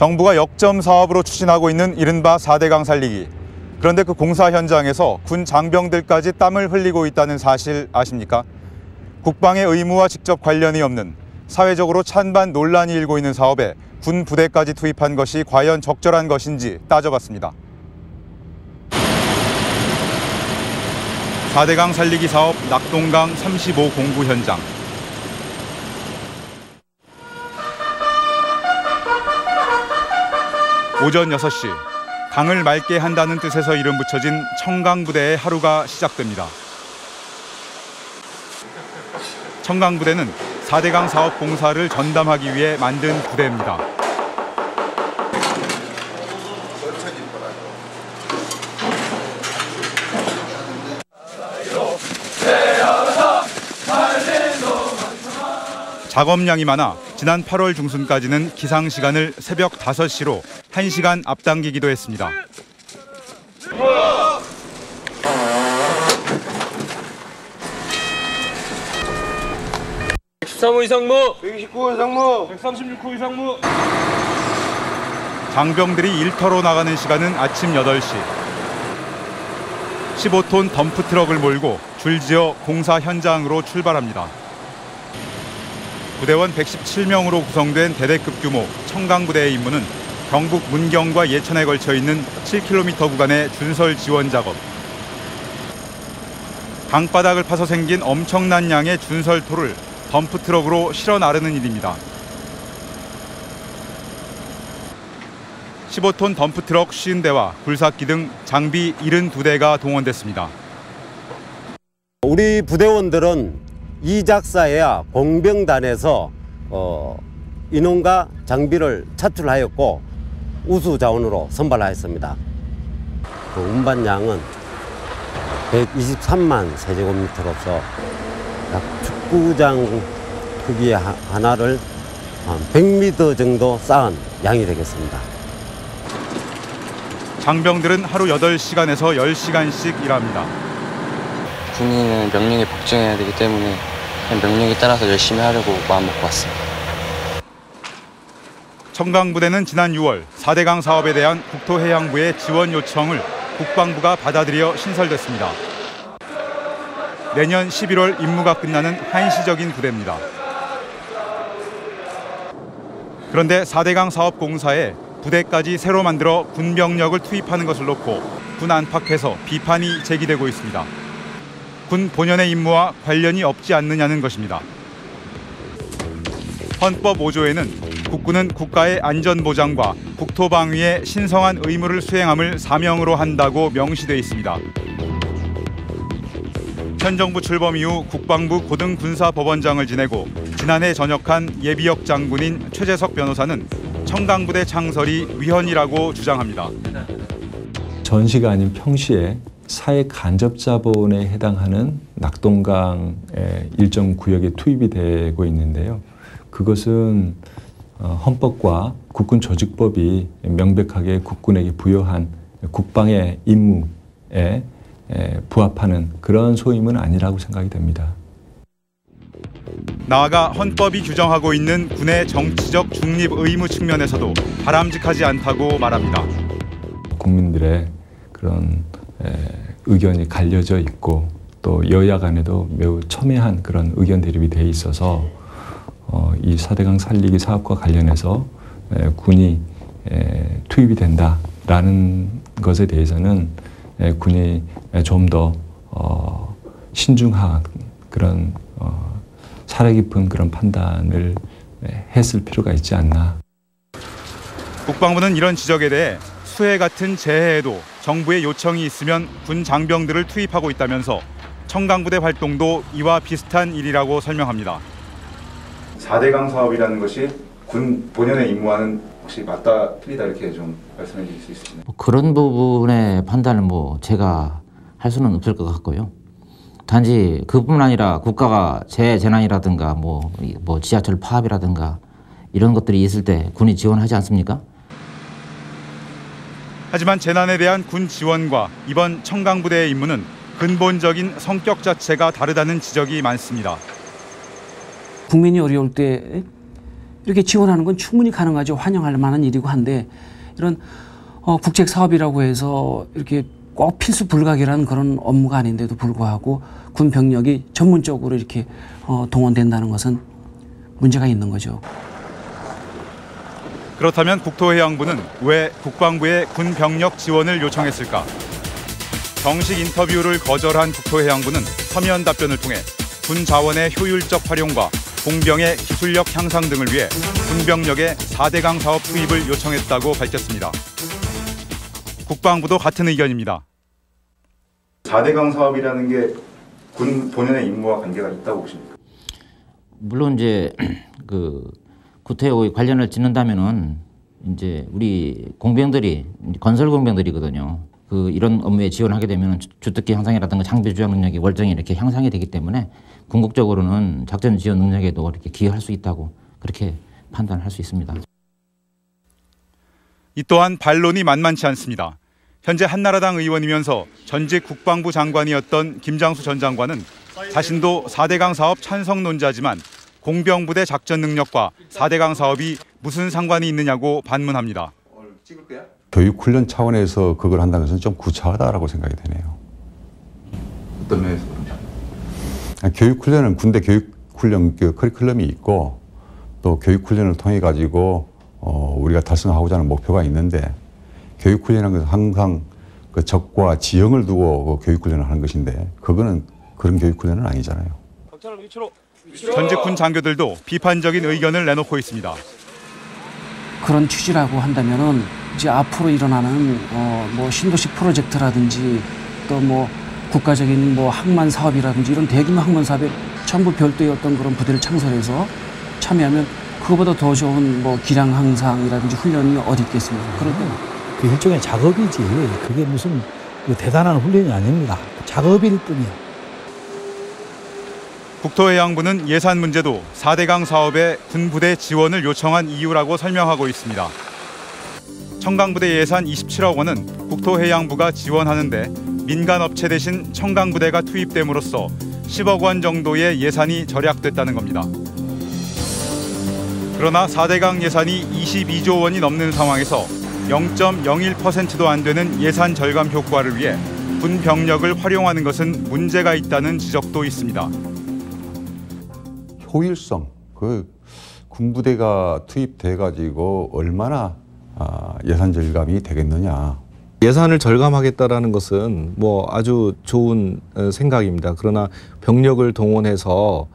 정부가 역점 사업으로 추진하고 있는 이른바 4대강 살리기. 그런데 그 공사 현장에서 군 장병들까지 땀을 흘리고 있다는 사실 아십니까? 국방의 의무와 직접 관련이 없는 사회적으로 찬반 논란이 일고 있는 사업에 군 부대까지 투입한 것이 과연 적절한 것인지 따져봤습니다. 4대강 살리기 사업 낙동강 35 공구 현장. 오전 6시 강을 맑게 한다는 뜻에서 이름 붙여진 청강부대의 하루가 시작됩니다. 청강부대는 4대강 사업 공사를 전담하기 위해 만든 부대입니다. 작업량이 많아 지난 8월 중순까지는 기상 시간을 새벽 5시로 1시간 앞당기기도 했습니다. 13호 이상무 129호 상무 136호 이상무 장병들이 일터로 나가는 시간은 아침 8시. 15톤 덤프 트럭을 몰고 줄지어 공사 현장으로 출발합니다. 부대원 117명으로 구성된 대대급 규모 청강부대의 임무는 경북 문경과 예천에 걸쳐 있는 7km 구간의 준설 지원 작업. 강바닥을 파서 생긴 엄청난 양의 준설토를 덤프 트럭으로 실어 나르는 일입니다. 15톤 덤프 트럭 50대와 굴삭기 등 장비 72대가 동원됐습니다. 우리 부대원들은 이 작사에야 공병단에서 어, 인원과 장비를 차출하였고 우수 자원으로 선발하였습니다. 그 운반량은 123만 세제곱미터로서 약 축구장 크기의 하- 하나를 한 100m 정도 쌓은 양이 되겠습니다. 장병들은 하루 8시간에서 10시간씩 일합니다. 군인은 명령에 복종해야 되기 때문에 명령에 따라서 열심히 하려고 마음먹고 왔습니다. 청강부대는 지난 6월 4대강 사업에 대한 국토해양부의 지원 요청을 국방부가 받아들여 신설됐습니다. 내년 11월 임무가 끝나는 한시적인 부대입니다. 그런데 4대강 사업 공사에 부대까지 새로 만들어 군병력을 투입하는 것을 놓고 군 안팎에서 비판이 제기되고 있습니다. 군 본연의 임무와 관련이 없지 않느냐는 것입니다. 헌법 5조에는 국군은 국가의 안전 보장과 국토 방위에 신성한 의무를 수행함을 사명으로 한다고 명시돼 있습니다. 현 정부 출범 이후 국방부 고등군사법원장을 지내고 지난해 전역한 예비역 장군인 최재석 변호사는 청강부대 창설이 위헌이라고 주장합니다. 전시가 아닌 평시에 사회 간접 자본에 해당하는 낙동강의 일정 구역에 투입이 되고 있는데요. 그것은 어, 헌법과 국군 조직법이 명백하게 국군에게 부여한 국방의 임무에 에, 부합하는 그런 소임은 아니라고 생각이 됩니다. 나아가 헌법이 규정하고 있는 군의 정치적 중립 의무 측면에서도 바람직하지 않다고 말합니다. 국민들의 그런 에, 의견이 갈려져 있고 또 여야 간에도 매우 첨예한 그런 의견 대립이 돼 있어서 어, 이 4대강 살리기 사업과 관련해서 에, 군이 에, 투입이 된다라는 것에 대해서는 에, 군이 좀더 어, 신중한 그런 어, 살아 깊은 그런 판단을 에, 했을 필요가 있지 않나. 국방부는 이런 지적에 대해 수해 같은 재해에도 정부의 요청이 있으면 군 장병들을 투입하고 있다면서 청강부대 활동도 이와 비슷한 일이라고 설명합니다. 4대강 사업이라는 것이 군 본연의 임무와는 혹시 맞다 틀리다 이렇게 좀 말씀해 주실 수 있으시나요? 뭐 그런 부분의 판단을 뭐 제가 할 수는 없을 것 같고요. 단지 그뿐 아니라 국가가 재재난이라든가 뭐, 이- 뭐 지하철 파업이라든가 이런 것들이 있을 때 군이 지원하지 않습니까? 하지만 재난에 대한 군 지원과 이번 청강부대의 임무는 근본적인 성격 자체가 다르다는 지적이 많습니다. 국민이 어려울 때 이렇게 지원하는 건 충분히 가능하죠. 환영할 만한 일이고 한데 이런 어, 국책 사업이라고 해서 이렇게 꼭 필수 불가결한 그런 업무가 아닌데도 불구하고 군 병력이 전문적으로 이렇게 어, 동원된다는 것은 문제가 있는 거죠. 그렇다면 국토해양부는 왜 국방부에 군 병력 지원을 요청했을까? 정식 인터뷰를 거절한 국토해양부는 서면 답변을 통해 군 자원의 효율적 활용과 공병의 기술력 향상 등을 위해 군병력의 4대강 사업 투입을 요청했다고 밝혔습니다. 국방부도 같은 의견입니다. 4대강 사업이라는 게 군 본연의 임무와 관계가 있다고 보십니까? 물론 이제 그 구태의 관련을 짓는다면은 이제 우리 공병들이 건설 공병들이거든요. 그 이런 업무에 지원하게 되면 주특기 향상이라든가 장비 주장 능력이 월정이 이렇게 향상이 되기 때문에 궁극적으로는 작전 지원 능력에도 이렇게 기여할 수 있다고 그렇게 판단할 수 있습니다. 이 또한 반론이 만만치 않습니다. 현재 한나라당 의원이면서 전직 국방부 장관이었던 김장수 전 장관은 자신도 4대강 사업 찬성론자지만 공병부대 작전 능력과 4대강 사업이 무슨 상관이 있느냐고 반문합니다. 교육 훈련 차원에서 그걸 한다는 것은 좀 구차하다라고 생각이 되네요. 어떤 면에서 그런지. 교육 훈련은 군대 교육 훈련 그 커리큘럼이 있고 또 교육 훈련을 통해 가지고 어, 우리가 달성하고자 하는 목표가 있는데 교육 훈련은 것은 항상 그 적과 지형을 두고 그 교육 훈련을 하는 것인데 그거는 그런 교육 훈련은 아니잖아요. 박찬호 위치로. 전직 군 장교들도 비판적인 의견을 내놓고 있습니다. 그런 취지라고 한다면은 이제 앞으로 일어나는 어, 뭐 신도시 프로젝트라든지 또 뭐 국가적인 뭐 항만 사업이라든지 이런 대규모 항만 사업에 전부 별도의 어떤 그런 부대를 창설해서 참여하면 그거보다 더 좋은 뭐 기량 향상이라든지 훈련이 어디 있겠습니까? 그런데 그 일종의 작업이지. 그게 무슨 그 대단한 훈련이 아닙니다. 작업일 뿐이야. 국토해양부는 예산 문제도 4대강 사업에 군부대 지원을 요청한 이유라고 설명하고 있습니다. 청강부대 예산 27억 원은 국토해양부가 지원하는데 민간 업체 대신 청강부대가 투입됨으로써 10억 원 정도의 예산이 절약됐다는 겁니다. 그러나 4대강 예산이 22조 원이 넘는 상황에서 0.01%도 안 되는 예산 절감 효과를 위해 군 병력을 활용하는 것은 문제가 있다는 지적도 있습니다. 효율성, 그 군부대가 투입돼 가지고 얼마나 아, 예산 절감이 되겠느냐. 예산을 절감하겠다라는 것은 뭐 아주 좋은 어, 생각입니다. 그러나 병력을 동원해서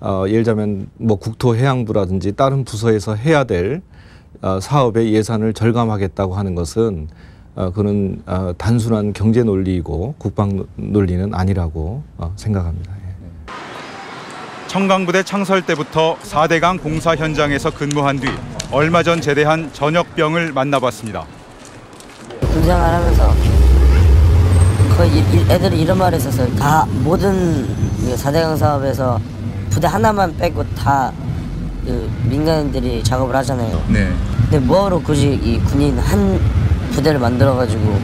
어, 예를 들자면 뭐 국토해양부라든지 다른 부서에서 해야 될 어, 사업의 예산을 절감하겠다고 하는 것은 어, 그는 어, 단순한 경제 논리이고 국방 논리는 아니라고 어, 생각합니다. 예. 청강부대 창설 때부터 4대강 공사 현장에서 근무한 뒤 얼마 전 제대한 전역병을 만나봤습니다. 군생활 하면서 거의 일- 일- 애들이 이런 말을 했었어요. 다 모든 4대강 사업에서 부대 하나만 빼고 다 그 민간인들이 작업을 하잖아요. 네. 근데 뭐하러 굳이 이 군인 한 부대를 만들어가지고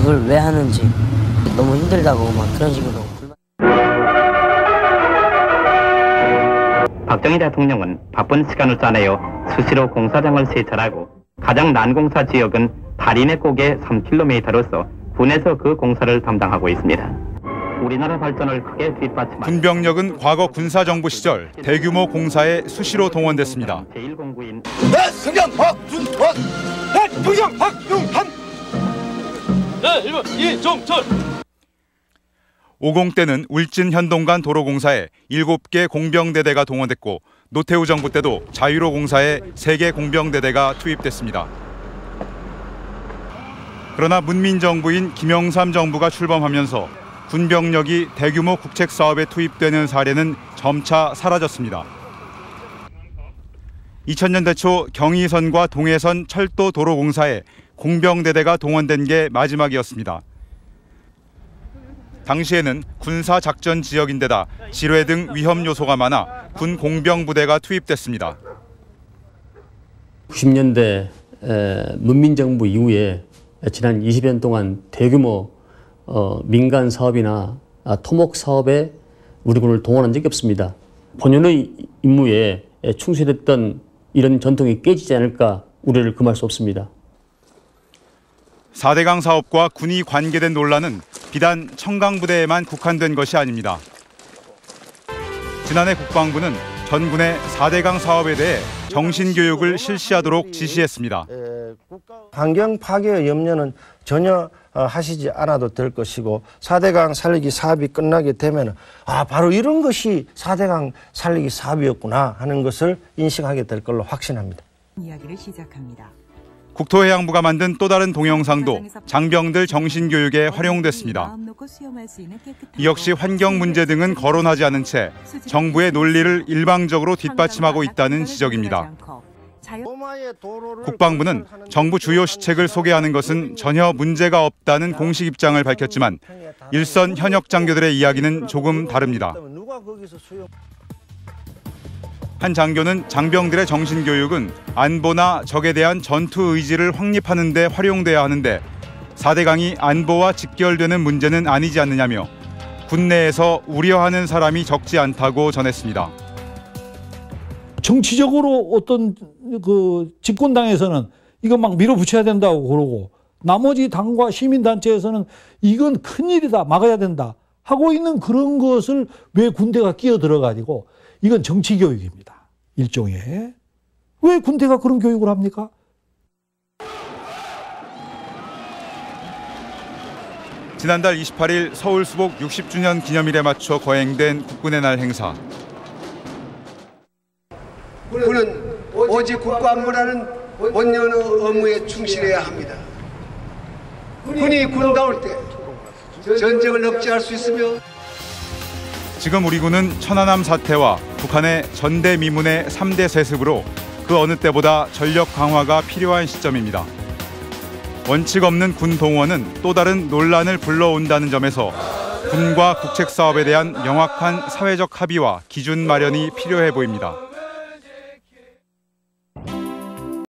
이걸 왜 하는지 너무 힘들다고 막 그런 식으로 박정희 대통령은 바쁜 시간을 짜내어 수시로 공사장을 세차하고 가장 난공사 지역은 달인의 꼭에 3km로서 군에서 그 공사를 담당하고 있습니다. 우리나라 발전을 크게 뒷받침한 군병력은 과거 군사정부 시절 대규모 공사에 수시로 동원됐습니다. 제1공구인 네, 승경 박준환. 네, 승경 박준환. 네, 1번 이종철. 50 때는 울진 현동간 도로공사에 7개 공병대대가 동원됐고 노태우 정부 때도 자유로 공사에 3개 공병대대가 투입됐습니다. 그러나 문민 정부인 김영삼 정부가 출범하면서 군병력이 대규모 국책 사업에 투입되는 사례는 점차 사라졌습니다. 2000년대 초 경의선과 동해선 철도 도로공사에 공병대대가 동원된 게 마지막이었습니다. 당시에는 군사 작전 지역인데다 지뢰 등 위험 요소가 많아 군 공병 부대가 투입됐습니다. 90년대 문민정부 이후에 지난 20년 동안 대규모 어, 민간 사업이나 아, 토목 사업에 우리 군을 동원한 적이 없습니다. 본연의 임무에 충실했던 이런 전통이 깨지지 않을까 우려를 금할 수 없습니다. 4대강 사업과 군이 관계된 논란은 비단 청강부대에만 국한된 것이 아닙니다. 지난해 국방부는 전군의 4대강 사업에 대해 정신교육을 실시하도록 지시했습니다. 환경 파괴의 염려는 전혀 어, 하시지 않아도 될 것이고 4대강 살리기 사업이 끝나게 되면 아 바로 이런 것이 4대강 살리기 사업이었구나 하는 것을 인식하게 될 걸로 확신합니다. 이야기를 시작합니다. 국토해양부가 만든 또 다른 동영상도 장병들 정신교육에 활용됐습니다. 이 역시 환경 문제 등은 거론하지 않은 채 정부의 논리를 일방적으로 뒷받침하고 있다는 지적입니다. 국방부는 정부 주요 시책을 소개하는 것은 전혀 문제가 없다는 공식 입장을 밝혔지만 일선 현역 장교들의 이야기는 조금 다릅니다. 한 장교는 장병들의 정신교육은 안보나 적에 대한 전투 의지를 확립하는 데 활용돼야 하는데 4대 강이 안보와 직결되는 문제는 아니지 않느냐며 군내에서 우려하는 사람이 적지 않다고 전했습니다. 정치적으로 어떤 그 집권당에서는 이거 막 밀어붙여야 된다고 그러고 나머지 당과 시민단체에서는 이건 큰일이다 막아야 된다 하고 있는 그런 것을 왜 군대가 끼어 들어가지고 이건 정치 교육입니다. 일종의. 왜 군대가 그런 교육을 합니까? 지난달 28일 서울 수복 60주년 기념일에 맞춰 거행된 국군의 날 행사. 군은 오직 국가 안보라는 본연의 의무에 충실해야 합니다. 군이 군다울 때 전쟁을 억제할 수 있으며 지금 우리 군은 천안함 사태와 북한의 전대미문의 3대 세습으로 그 어느 때보다 전력 강화가 필요한 시점입니다. 원칙 없는 군 동원은 또 다른 논란을 불러온다는 점에서 군과 국책 사업에 대한 명확한 사회적 합의와 기준 마련이 필요해 보입니다.